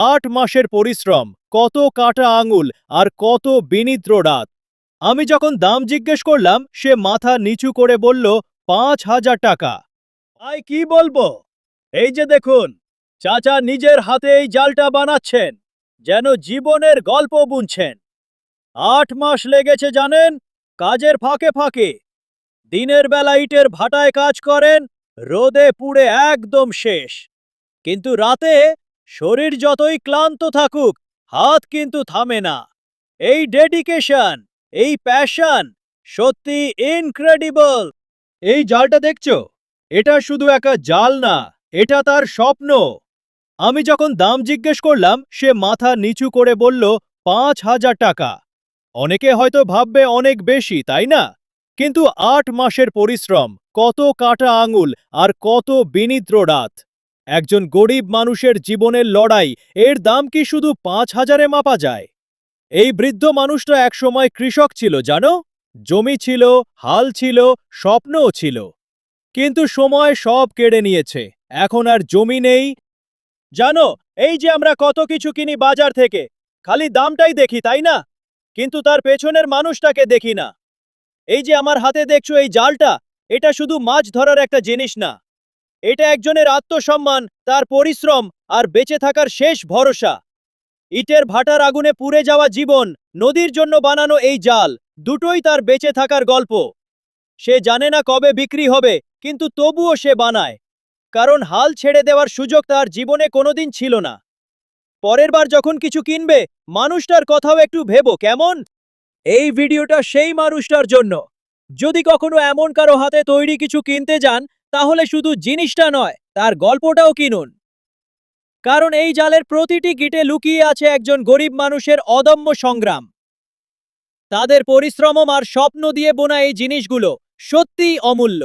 আট মাসের পরিশ্রম, কত কাটা আঙুল আর কত বিনিদ্র রাত। আমি যখন দাম জিজ্ঞেস করলাম, সে মাথা নিচু করে বলল, পাঁচ হাজার টাকা। আই কি বলব? এই যে দেখুন, চাচা নিজের হাতে এই জালটা বানাচ্ছেন, যেন জীবনের গল্প বুনছেন। আট মাস লেগেছে, জানেন? কাজের ফাঁকে ফাঁকে। দিনের বেলা ইটের ভাটায় কাজ করেন, রোদে পুড়ে একদম শেষ। কিন্তু রাতে শরীর যতই ক্লান্ত থাকুক, হাত কিন্তু থামে না। এই ডেডিকেশন এই প্যাশন সত্যি ইনক্রেডিবল এই জালটা দেখছ? এটা শুধু একা জাল না, এটা তার স্বপ্ন। আমি যখন দাম জিজ্ঞেস করলাম, সে মাথা নিচু করে বলল, পাঁচ হাজার টাকা। অনেকে হয়তো ভাববে অনেক বেশি, তাই না? কিন্তু আট মাসের পরিশ্রম, কত কাটা আঙুল আর কত বিনিদ্র রাত। একজন গরিব মানুষের জীবনের লড়াই, এর দাম কি শুধু পাঁচ হাজারে মাপা যায়? এই বৃদ্ধ মানুষটা একসময় কৃষক ছিল, জানো? জমি ছিল, হাল ছিল, স্বপ্নও ছিল। কিন্তু সময় সব কেড়ে নিয়েছে, এখন আর জমি নেই। জানো, এই যে আমরা কত কিছু কিনি বাজার থেকে, খালি দামটাই দেখি, তাই না? কিন্তু তার পেছনের মানুষটাকে দেখি না। এই যে আমার হাতে দেখছ এই জালটা, এটা শুধু মাছ ধরার একটা জিনিস না। এটা একজনের আত্মসম্মান, তার পরিশ্রম আর বেঁচে থাকার শেষ ভরসা। ইটের ভাটার আগুনে পুড়ে যাওয়া জীবন, নদীর জন্য বানানো এই জাল, দুটোই তার বেঁচে থাকার গল্প। সে জানে না কবে বিক্রি হবে, কিন্তু তবুও সে বানায়। কারণ হাল ছেড়ে দেওয়ার সুযোগ তার জীবনে কোনোদিন ছিল না। পরের বার যখন কিছু কিনবে, মানুষটার কথাও একটু ভেবো, কেমন? এই ভিডিওটা সেই মানুষটার জন্য। যদি কখনো এমন কারও হাতে তৈরি কিছু কিনতে যান তাহলে শুধু জিনিসটা নয়, তার গল্পটাও কিনুন। কারণ এই জালের প্রতিটি গিটে লুকিয়ে আছে একজন গরিব মানুষের অদম্য সংগ্রাম। তাদের পরিশ্রম আর স্বপ্ন দিয়ে বোনা এই জিনিসগুলো সত্যিই অমূল্য।